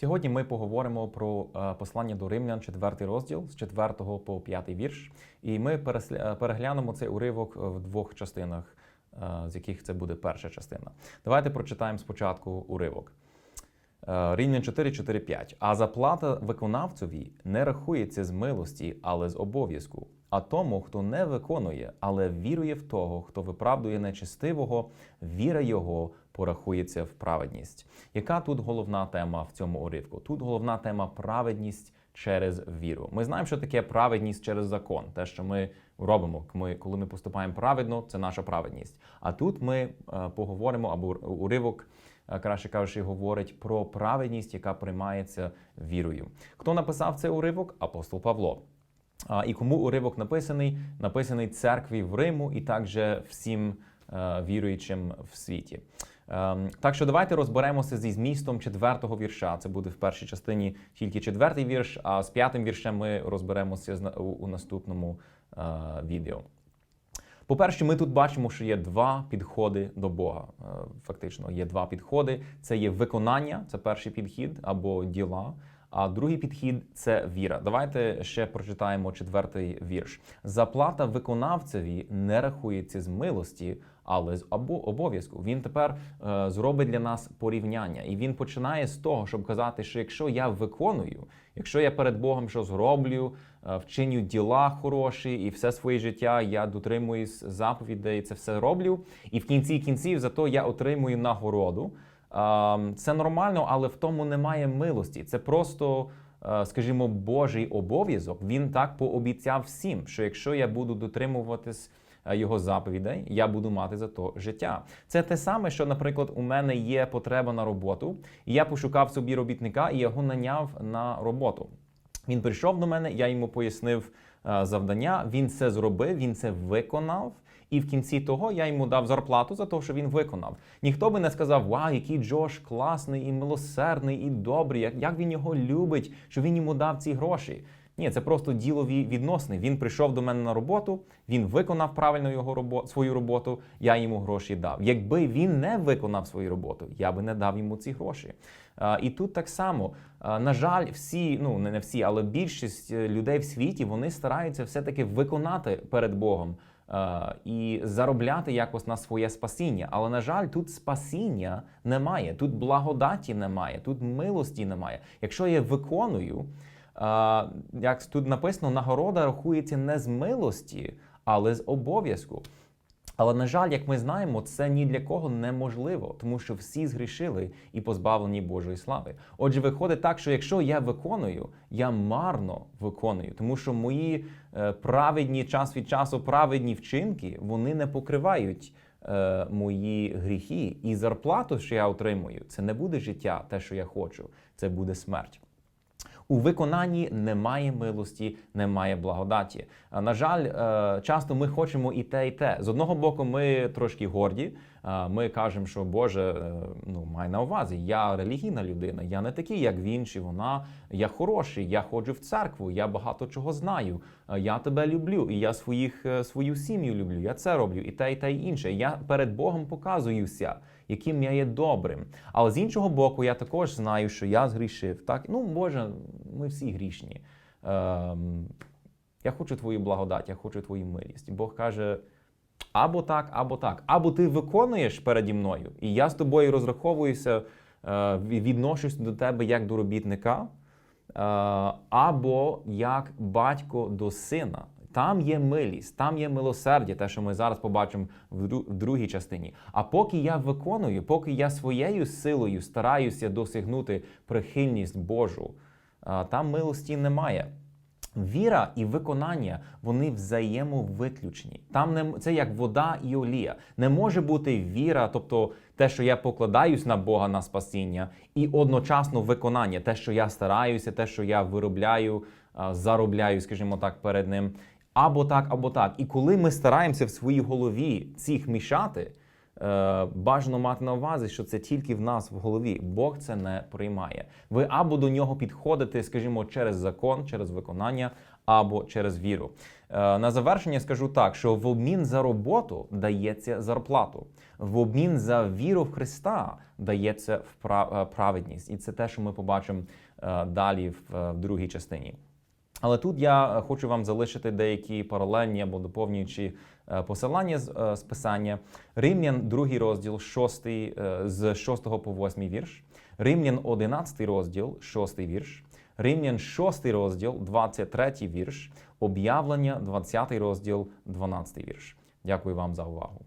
Сьогодні ми поговоримо про е, послання до римлян, 4 розділ з 4 по 5 вірш. І ми е, переглянемо цей уривок в двох частинах, е, з яких це буде перша частина. Давайте прочитаємо спочатку уривок. Е, Римлян 4, 4, 5. А заплата виконавцеві не рахується з милості, але з обов'язку. А тому, хто не виконує, але вірує в того, хто виправдує нечестивого, віра його порахується в праведність. Яка тут головна тема в цьому уривку? Тут головна тема праведність через віру. Ми знаємо, що таке праведність через закон. Те, що ми робимо, ми, коли ми поступаємо праведно, це наша праведність. А тут ми е, поговоримо або уривок е, краще кажучи, говорить про праведність, яка приймається вірою. Хто написав цей уривок? Апостол Павло. А, І кому уривок написаний? Написаний церкві в Риму і також всім е, віруючим в світі. Ем, Так що давайте розберемося зі змістом четвертого вірша. Це буде в першій частині тільки четвертий вірш, а з п'ятим віршем ми розберемося у наступному е, відео. По-перше, ми тут бачимо, що є два підходи до Бога. Е, Фактично, є два підходи: це є виконання, це перший підхід або діла. А другий підхід це віра. Давайте ще прочитаємо четвертий вірш. Заплата виконавцеві не рахується з милості, але з обов'язку. Він тепер е, зробить для нас порівняння, і він починає з того, щоб казати, що якщо я виконую, якщо я перед Богом щось зроблю, е, вчиню діла хороші, і все своє життя я дотримуюсь заповідей, це все роблю, і в кінці кінців зато я отримую нагороду. Це нормально, але в тому немає милості. Це просто, е, скажімо, Божий обов'язок. Він так пообіцяв всім, що якщо я буду дотримуватись е, його заповідей, я буду мати за то життя. Це те саме, що, наприклад, у мене є потреба на роботу, і я пошукав собі робітника і його наняв на роботу. Він прийшов до мене, я йому пояснив е, завдання. Він це зробив, він це виконав. І в кінці того я йому дав зарплату за те, що він виконав. Ніхто би не сказав, вау, який Джош класний і милосердний, і добрий, як, він його любить, що він йому дав ці гроші. Ні, це просто ділові відносини. Він прийшов до мене на роботу, він виконав правильно його робо- свою роботу, я йому гроші дав. Якби він не виконав свою роботу, я би не дав йому ці гроші. А, І тут так само, а, на жаль, всі, ну не всі, але більшість е, людей в світі вони стараються все-таки виконати перед Богом. І заробляти якось на своє спасіння. Але, на жаль, тут спасіння немає, тут благодаті немає, тут милості немає. Якщо я виконую, як тут написано, нагорода рахується не з милості, але з обов'язку. Але на жаль, як ми знаємо, це ні для кого неможливо, тому що всі згрішили і позбавлені Божої слави. Отже, виходить так, що якщо я виконую, я марно виконую, тому що мої е, праведні час від часу праведні вчинки вони не покривають е, мої гріхи. І зарплату, що я отримую, це не буде життя, те, що я хочу, це буде смерть. У виконанні немає милості, немає благодаті. На жаль, е, часто ми хочемо і те, і те. З одного боку, ми трошки горді. Ми кажемо, що Боже, е, ну май на увазі, я релігійна людина, я не такий, як він чи вона. Я хороший, я ходжу в церкву, я багато чого знаю. е, Я тебе люблю, і я своїх е, свою сім'ю люблю. Я це роблю, і те, і те, і інше. Я перед Богом показуюся, яким я є добрим. Але з іншого боку, я також знаю, що я згрішив. Так, ну Боже, ми всі грішні. Ем, я хочу твою благодать, я хочу твою милість. Бог каже. Або так, або так. Або ти виконуєш переді мною, і я з тобою розраховуюся, е, відношусь до тебе як до робітника, е, або як батько до сина. Там є милість, там є милосердя, те, що ми зараз побачимо в другій частині. А поки я виконую, поки я своєю силою стараюся досягнути прихильність Божу, е, там милості немає. Віра і виконання вони взаємовиключні. Там не це як вода і олія. Не може бути віра, тобто те, що я покладаюсь на Бога на спасіння, і одночасно виконання, те, що я стараюся, те, що я виробляю, заробляю, скажімо так, перед ним. Або так, або так. І коли ми стараємося в своїй голові цих мішати, е, бажано мати на увазі, що це тільки в нас в голові. Бог це не приймає. Ви або до нього підходите, скажімо, через закон, через виконання, або через віру. Е, На завершення скажу так, що в обмін за роботу дається зарплату, в обмін за віру в Христа дається е, праведність, і це те, що ми побачимо е, далі е, в другій частині. Але тут я е, хочу вам залишити деякі паралельні або доповнюючі е, посилання з, е, з писання. Римлян, другий розділ, 6, з 6 по 8 вірш. Римлян 11 розділ, 6 вірш. Римлян 6 розділ, 23 вірш. Об'явлення, 20 розділ, 12 вірш. Дякую вам за увагу.